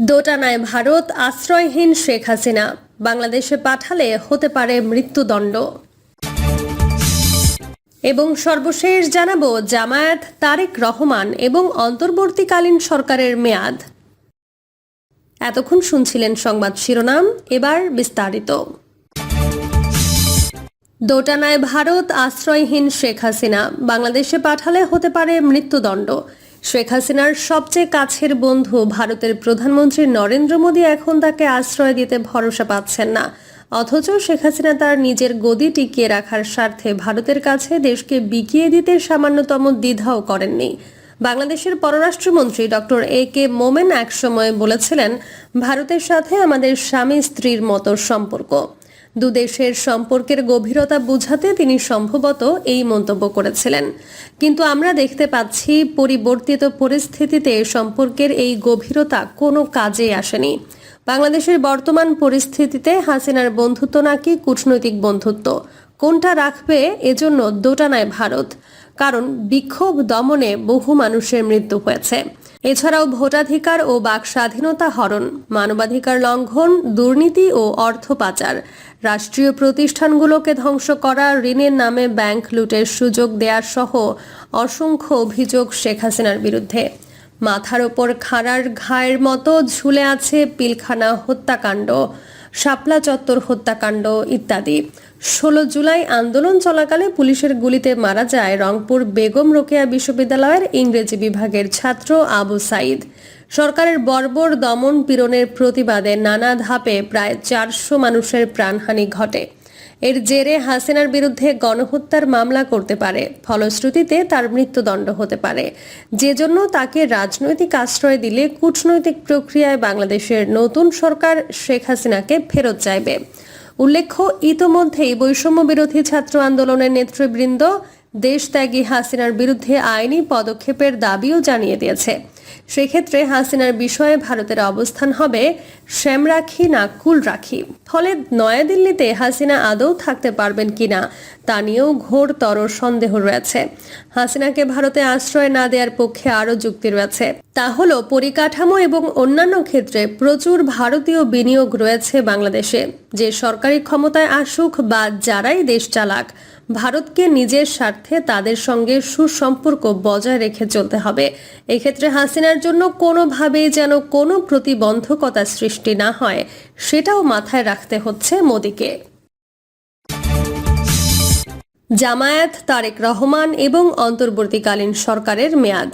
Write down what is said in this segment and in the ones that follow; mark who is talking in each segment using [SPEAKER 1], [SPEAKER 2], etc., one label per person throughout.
[SPEAKER 1] দোটানায় ভারত আশ্রয়হীন শেখ হাসিনা। বাংলাদেশে পাঠালে হতে পারে মৃত্যুদণ্ড। এবং সর্বশেষ জানাব জামায়াত তারেক রহমান এবং অন্তর্বর্তীকালীন সরকারের মেয়াদ। এতক্ষণ শুনছিলেন সংবাদ শিরোনাম, এবার বিস্তারিত। দোটানায় ভারত আশ্রয়হীন শেখ হাসিনা। বাংলাদেশে পাঠালে হতে পারে মৃত্যুদণ্ড। শেখ হাসিনার সবচেয়ে কাছের বন্ধু ভারতের প্রধানমন্ত্রী নরেন্দ্র মোদী এখন তাকে আশ্রয় দিতে ভরসা পাচ্ছেন না। অথচ শেখ হাসিনা তার নিজের গদি টিকিয়ে রাখার স্বার্থে ভারতের কাছে দেশকে বিকিয়ে দিতে সামান্যতম দ্বিধাও করেননি। বাংলাদেশের পররাষ্ট্রমন্ত্রী ডক্টর এ কে মোমেন একসময় বলেছিলেন, ভারতের সাথে আমাদের স্বামী স্ত্রীর মতো সম্পর্ক। দুদেশের সম্পর্কের গভীরতা বোঝাতে তিনি সম্ভবত এই মন্তব্য করেছিলেন। কিন্তু আমরা দেখতে পাচ্ছি পরিবর্তিত পরিস্থিতিতে সম্পর্কের এই গভীরতা কোনো কাজে আসেনি। বাংলাদেশের বর্তমান পরিস্থিতিতে হাসিনার বন্ধুত্ব নাকি কূটনৈতিক বন্ধুত্ব? কোনটা রাখবে? এজন্য দোটানায় ভারত। কারণ বিক্ষোভ দমনে বহু মানুষের মৃত্যু হয়েছে। এছাড়াও ভোটাধিকার ও বাক স্বাধীনতা হরণ, মানবাধিকার লঙ্ঘন, দুর্নীতি ও অর্থ পাচার। রাষ্ট্রীয় প্রতিষ্ঠানগুলোকে ধ্বংস করা, ঋণের নামে ব্যাংক লুটের সুযোগ দেওয়ার সহ অসংখ্য অভিযোগ শেখ হাসিনার বিরুদ্ধে। মাথার ওপর খাড়ার ঘায়ের মতো ঝুলে আছে পিলখানা হত্যাকাণ্ড। শাপলা চত্বর হত্যাকাণ্ড ইত্যাদি। ষোলো জুলাই আন্দোলন চলাকালে পুলিশের গুলিতে মারা যায় রংপুর বেগম রোকেয়া বিশ্ববিদ্যালয়ের ইংরেজি বিভাগের ছাত্র আবু সাইদ সরকারের বর্বর দমন পীড়নের প্রতিবাদে নানা ধাপে প্রায় চারশো মানুষের প্রাণহানি ঘটে। এর জেরে হাসিনার বিরুদ্ধে গণহত্যার মামলা করতে পারে। ফলশ্রুতিতে তার মৃত্যুদণ্ড হতে পারে। যে জন্য তাকে রাজনৈতিক আশ্রয় দিলে কূটনৈতিক প্রক্রিয়ায় বাংলাদেশের নতুন সরকার শেখ হাসিনাকে ফেরত চাইবে। উল্লেখ্য ইতোমধ্যেই বৈষম্য বিরোধী ছাত্র আন্দোলনের নেতৃবৃন্দ দেশত্যাগী হাসিনার বিরুদ্ধে আইনি পদক্ষেপের দাবিও জানিয়ে দিয়েছে। সেক্ষেত্রে হাসিনার বিষয়ে ভারতের অবস্থান হবে শ্যাম রাখি না কুল রাখি ফলে নয়াদিল্লিতে হাসিনা আদৌ থাকতে পারবেন কিনা তা নিয়েও ঘোরতর সন্দেহ রয়েছে। হাসিনাকে ভারতে আশ্রয় না দেওয়ার পক্ষে আরও যুক্তি রয়েছে। তা হল পরিকাঠামো এবং অন্যান্য ক্ষেত্রে প্রচুর ভারতীয় বিনিয়োগ রয়েছে বাংলাদেশে। যে সরকারি ক্ষমতায় আসুক বা যারাই দেশ চালাক ভারতকে নিজের স্বার্থে তাদের সঙ্গে সুসম্পর্ক বজায় রেখে চলতে হবে। এক্ষেত্রে হাসিনার জন্য কোনোভাবেই যেন কোনো প্রতিবন্ধকতা সৃষ্টি না হয়, সেটাও মাথায় রাখতে হচ্ছে মোদীকে। জামায়াত তারেক রহমান এবং অন্তর্বর্তীকালীন সরকারের মেয়াদ।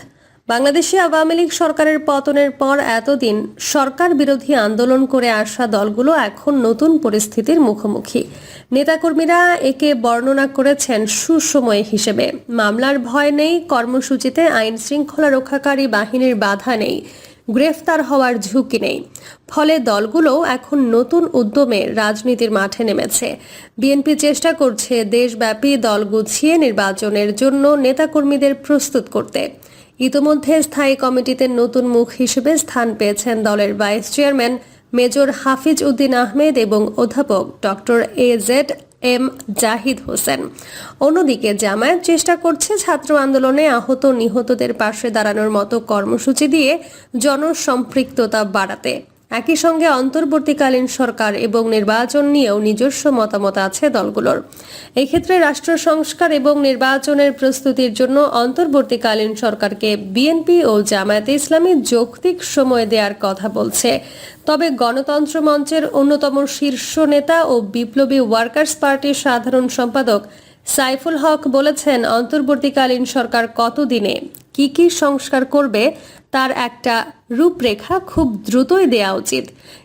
[SPEAKER 1] বাংলাদেশে আওয়ামী লীগ সরকারের পতনের পর এতদিন সরকার বিরোধী আন্দোলন করে আসা দলগুলো এখন নতুন পরিস্থিতির মুখোমুখি। নেতাকর্মীরা একে বর্ণনা করেছেন সুসময় হিসেবে। মামলার ভয় নেই, কর্মসূচিতে আইন শৃঙ্খলা রক্ষাকারী বাহিনীর বাধা নেই, গ্রেফতার হওয়ার ঝুঁকি নেই। ফলে দলগুলো এখন নতুন উদ্যমে রাজনীতির মাঠে নেমেছে। বিএনপি চেষ্টা করছে দেশব্যাপী দল গুছিয়ে নির্বাচনের জন্য নেতাকর্মীদের প্রস্তুত করতে। ইতোমধ্যে স্থায়ী কমিটিতে নতুন মুখ হিসেবে স্থান পেয়েছেন দলের vice chairman major Hafiz Uddin Ahmed এবং অধ্যাপক doctor A Z M Zahid Hossain. অন্যদিকে জামায়াত চেষ্টা করছে ছাত্র আন্দোলনে আহত নিহতদের পাশে দাঁড়ানোর মতো কর্মসূচি দিয়ে জনসম্পৃক্ততা বাড়াতে। একই সঙ্গে অন্তর্বর্তীকালীন সরকার এবং নির্বাচন নিয়েও নিজস্ব মতামত আছে দলগুলোর। এক্ষেত্রে রাষ্ট্র সংস্কার এবং নির্বাচনের প্রস্তুতির জন্য অন্তর্বর্তীকালীন সরকারকে বিএনপি ও জামায়াতে ইসলামী যৌক্তিক সময় দেওয়ার কথা বলছে। তবে গণতন্ত্র মঞ্চের অন্যতম শীর্ষ নেতা ও বিপ্লবী ওয়ার্কার্স পার্টির সাধারণ সম্পাদক সাইফুল হক বলেছেন, অন্তর্বর্তীকালীন সরকার কতদিনে কি কি সংস্কার করবে তার একটা রূপরেখা খুব দ্রুতই দেওয়া উচিত।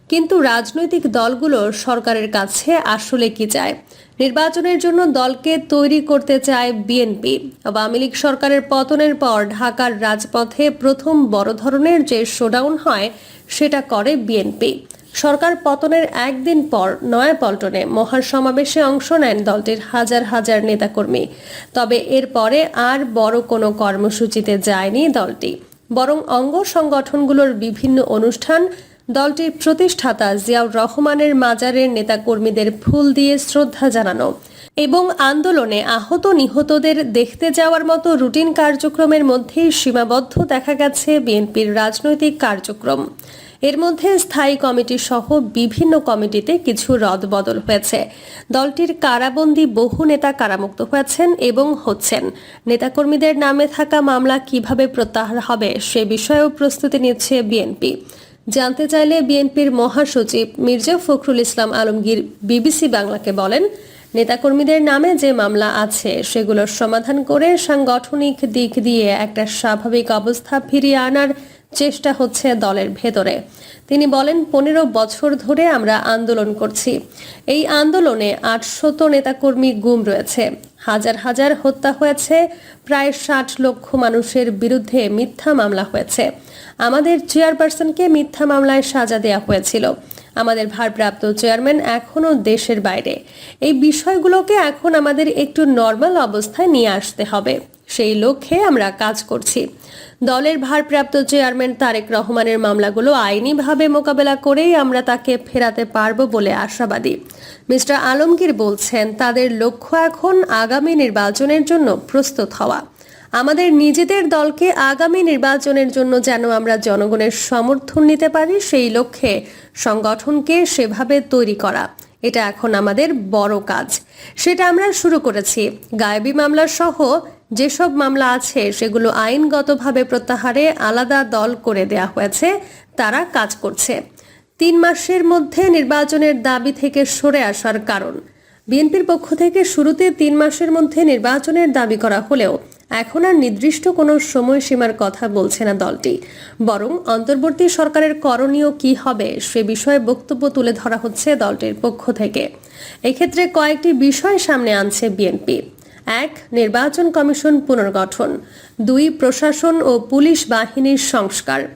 [SPEAKER 1] কিন্তু রাজনৈতিক দলগুলো সরকারের কাছে আসলে কি চায়? নির্বাচনের জন্য দলকে তৈরি করতে চায় বিএনপি। আওয়ামী লীগ সরকারের পতনের পর ঢাকার রাজপথে প্রথম বড় ধরনের যে শোডাউন হয়, সেটা করে বিএনপি। সরকার পতনের একদিন পর নয়াপল্টনে মহাসমাবেশে অংশ নেন দলটির হাজার হাজার নেতাকর্মী। তবে এরপরে আর বড় কোনো কর্মসূচিতে যায়নি দলটি। বরং অঙ্গ সংগঠনগুলোর বিভিন্ন অনুষ্ঠান, দলটির প্রতিষ্ঠাতা জিয়াউর রহমানের মাজারের নেতাকর্মীদের ফুল দিয়ে শ্রদ্ধা জানানো। এবং আন্দোলনে আহত নিহতদের দেখতে যাওয়ার মতো রুটিন কার্যক্রমের মধ্যেই সীমাবদ্ধ দেখা গেছে বিএনপির রাজনৈতিক কার্যক্রম। এর মধ্যে স্থায়ী কমিটি সহ বিভিন্ন কমিটিতে কিছু রদবদল হয়েছে। দলটির কারাবন্দী বহু নেতা কারামুক্ত হয়েছেন এবং হচ্ছেন। নেতাকর্মীদের নামে থাকা মামলা কীভাবে প্রত্যাহার হবে সে বিষয়েও প্রস্তুতি নিচ্ছে বিএনপি। জানতে চাইলে বিএনপির মহাসচিব মির্জা ফখরুল ইসলাম আলমগীর বিবিসি বাংলাকে বলেন নেতাকর্মীদের নামে যে মামলা আছে, সেগুলোর সমাধান করে সাংগঠনিক দিক দিয়ে একটা স্বাভাবিক অবস্থা ফিরিয়ে আনার চেষ্টা হচ্ছে দলের ভেতরে। তিনি বলেন, পনেরো বছর ধরে আমরা আন্দোলন করছি। এই আন্দোলনে আটশত নেতাকর্মী গুম রয়েছে। হাজার হাজার হত্যা হয়েছে। প্রায় ষাট লক্ষ মানুষের বিরুদ্ধে মিথ্যা মামলা হয়েছে। আমাদের চেয়ারপারসনকে মিথ্যা মামলায় সাজা দেওয়া হয়েছিল। আমাদের ভারপ্রাপ্ত চেয়ারম্যান এখনও দেশের বাইরে। এই বিষয়গুলোকে এখন আমাদের একটু নর্মাল অবস্থায় নিয়ে আসতে হবে। সেই লক্ষ্যে আমরা কাজ করছি। দলের ভারপ্রাপ্ত চেয়ারম্যান তারেক রহমানের মামলাগুলো আইনিভাবে মোকাবেলা করেই আমরা তাকে ফেরাতে পারব বলে আশাবাদী। মিস্টার আলমগীর বলছেন, তাদের লক্ষ্য এখন আগামী নির্বাচনের জন্য প্রস্তুত হওয়া। আমাদের নিজেদের দলকে আগামী নির্বাচনের জন্য যেন আমরা জনগণের সমর্থন নিতে পারি, সেই লক্ষ্যে সংগঠনকে সেভাবে তৈরি করা। এটা এখন আমাদের বড় কাজ। সেটা আমরা শুরু করেছি। গায়েবী মামলা সহ যেসব মামলা আছে, সেগুলো আইনগতভাবে প্রত্যাহারে আলাদা দল করে দেয়া হয়েছে, তারা কাজ করছে। তিন মাসের মধ্যে নির্বাচনের দাবি থেকে সরে আসার কারণ। বিএনপির পক্ষ থেকে শুরুতে তিন মাসের মধ্যে নির্বাচনের দাবি করা হলেও এখন আর নির্দিষ্ট কোনো সময়সীমার কথা বলছে না দলটি। বরং অন্তর্বর্তী সরকারের করণীয় কি হবে সে বিষয়ে বক্তব্য তুলে ধরা হচ্ছে দলটির পক্ষ থেকে। এক্ষেত্রে কয়েকটি বিষয় সামনে আনছে বিএনপি। এক, নির্বাচন কমিশন পুনর্গঠন। দুই, প্রশাসন ও পুলিশ বাহিনীর সংস্কার।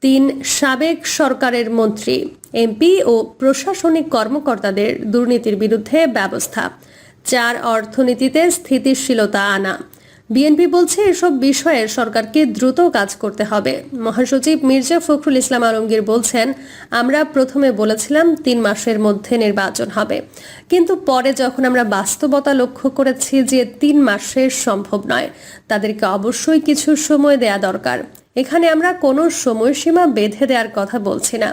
[SPEAKER 1] তিন, সাবেক সরকারের মন্ত্রী, এমপি ও প্রশাসনিক কর্মকর্তাদের দুর্নীতির বিরুদ্ধে ব্যবস্থা। চার, অর্থনীতিতে স্থিতিশীলতা আনা। বিএনপি বলছে এসব বিষয়ে সরকারকে দ্রুত কাজ করতে হবে। মহাসচিব মির্জা ফখরুল ইসলাম আলমগীর বলছেন, আমরা প্রথমে বলেছিলাম তিন মাসের মধ্যে নির্বাচন হবে। কিন্তু পরে যখন আমরা বাস্তবতা লক্ষ্য করেছি যে তিন মাসে সম্ভব নয়, তাদেরকে অবশ্যই কিছু সময় দেয়া দরকার। এখানে আমরা কোনো সময়সীমা বেঁধে দেওয়ার কথা বলছি না।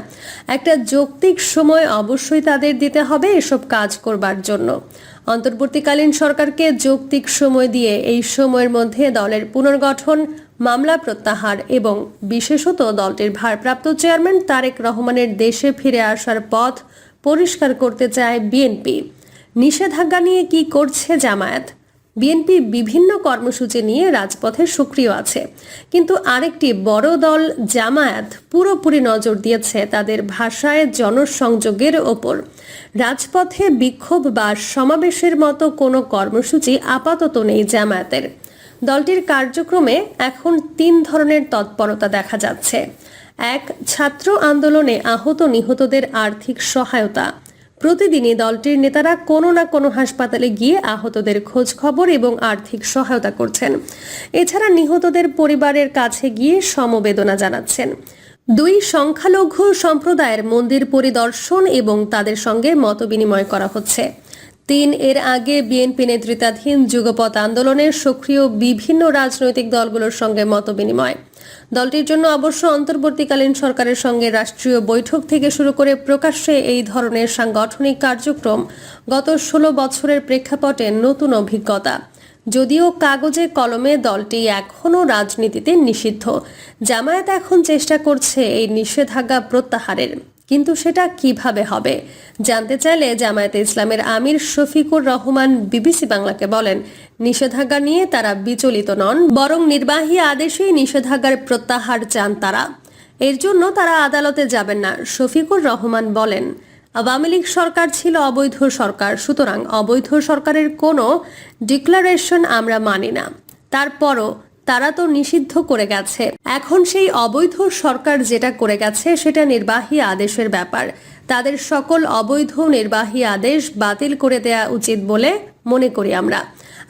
[SPEAKER 1] একটা যৌক্তিক সময় অবশ্যই তাদের দিতে হবে এসব কাজ করবার জন্য। অন্তর্বর্তীকালীন সরকারকে যৌক্তিক সময় দিয়ে এই সময়ের মধ্যে দলের পুনর্গঠন, মামলা প্রত্যাহার এবং বিশেষত দলটির ভারপ্রাপ্ত চেয়ারম্যান তারেক রহমানের দেশে ফিরে আসার পথ পরিষ্কার করতে চায় বিএনপি। নিষেধাজ্ঞা নিয়ে কি করছে জামায়াত? বিএনপি বিভিন্ন কর্মসূচি নিয়ে রাজপথে সক্রিয় আছে। কিন্তু আরেকটি বড় দল জামায়াত পুরোপুরি নজর দিয়েছে তাদের ভাষায় জনসংযোগের ওপর। রাজপথে বিক্ষোভ বা সমাবেশের মতো কোনো কর্মসূচি আপাতত নেই জামায়াতের। দলটির কার্যক্রমে এখন তিন ধরনের তৎপরতা দেখা যাচ্ছে। এক, ছাত্র আন্দোলনে আহত নিহতদের আর্থিক সহায়তা। প্রতিদিনই দলটির নেতারা কোনো না কোনো হাসপাতালে গিয়ে আহতদের খোঁজ খবর এবং আর্থিক সহায়তা করছেন। এছাড়া নিহতদের পরিবারের কাছে গিয়ে সমবেদনা জানাচ্ছেন। দুই সংখ্যালঘু সম্প্রদায়ের মন্দির পরিদর্শন এবং তাদের সঙ্গে মতবিনিময় করা হচ্ছে। তিন এর আগে বিএনপি নেতৃত্বাধীন যুগপৎ আন্দোলনের সক্রিয় বিভিন্ন রাজনৈতিক দলগুলোর সঙ্গে মতবিনিময়। দলটির জন্য অবশ্য অন্তর্বর্তীকালীন সরকারের সঙ্গে রাষ্ট্রীয় বৈঠক থেকে শুরু করে প্রকাশ্যে এই ধরনের সাংগঠনিক কার্যক্রম গত ষোলো বছরের প্রেক্ষাপটে নতুন অভিজ্ঞতা। যদিও কাগজে কলমে দলটি এখনও রাজনীতিতে নিষিদ্ধ। জামায়াত এখন চেষ্টা করছে এই নিষেধাজ্ঞা প্রত্যাহারের। কিন্তু সেটা কীভাবে হবে? জানতে চাইলে জামায়াতে ইসলামের আমির শফিকুর রহমান বিবিসি বাংলাকে বলেন, নিষেধাজ্ঞা নিয়ে তারা বিচলিত নন, বরং নির্বাহী আদেশেই নিষেধাজ্ঞার প্রত্যাহার চান তারা। এর জন্য তারা আদালতে যাবেন না, শফিকুর রহমান বলেন। আওয়ামী লীগ সরকার ছিল অবৈধ সরকার, সুতরাং অবৈধ সরকারের কোনো ডিক্লারেশন আমরা মানি না। তারপরও তারা তো নিষিদ্ধ করে গেছে। এখন সেই অবৈধ সরকার যেটা করে গেছে, সেটা নির্বাহী আদেশের ব্যাপার। তাদের সকল অবৈধ নির্বাহী আদেশ বাতিল করে দেয়া উচিত বলে মনে করি আমরা।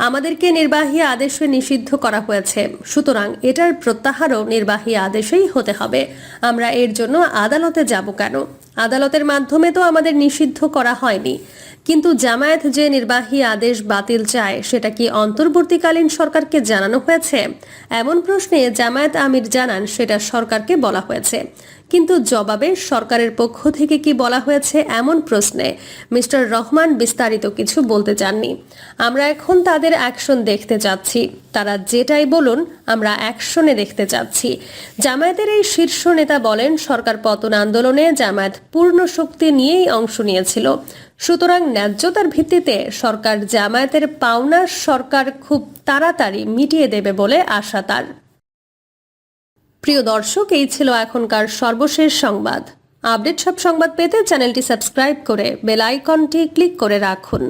[SPEAKER 1] আমাদেরকে নির্বাহী আদেশে নিষিদ্ধ করা হয়েছে। সুতরাং এটার প্রত্যাহারও নির্বাহী আদেশেই হতে হবে। আমরা এর জন্য আদালতে যাব কেন? আদালতের মাধ্যমে তো আমাদের নিষিদ্ধ করা হয়নি। কিন্তু জামায়াত যে নির্বাহী আদেশ বাতিল চায়, সেটা কি অন্তর্বর্তীকালীন সরকারকে জানানো হয়েছে? এমন প্রশ্নে জামায়াত আমির জানান, সেটা সরকারকে বলা হয়েছে। কিন্তু জবাবে সরকারের পক্ষ থেকে কি বলা হয়েছে এমন প্রশ্নে মিস্টার রহমান বিস্তারিত কিছু বলতে চাননি। আমরা এখন তাদের অ্যাকশন দেখতে চাচ্ছি। তারা যেটাই বলুন, আমরা অ্যাকশনে দেখতে চাচ্ছি। জামায়াতের এই শীর্ষ নেতা বলেন, সরকার পতন আন্দোলনে জামায়াত পূর্ণ শক্তি নিয়েই অংশ নিয়েছিল। সুতরাং ন্যায্যতার ভিত্তিতে সরকার জামায়াতের পাওনা সরকার খুব তাড়াতাড়ি মিটিয়ে দেবে বলে আশা তার। প্রিয় দর্শক, এই ছিল এখনকার সর্বশেষ সংবাদ। আপডেট সব সংবাদ পেতে চ্যানেলটি সাবস্ক্রাইব করে বেল আইকনটি ক্লিক করে রাখুন।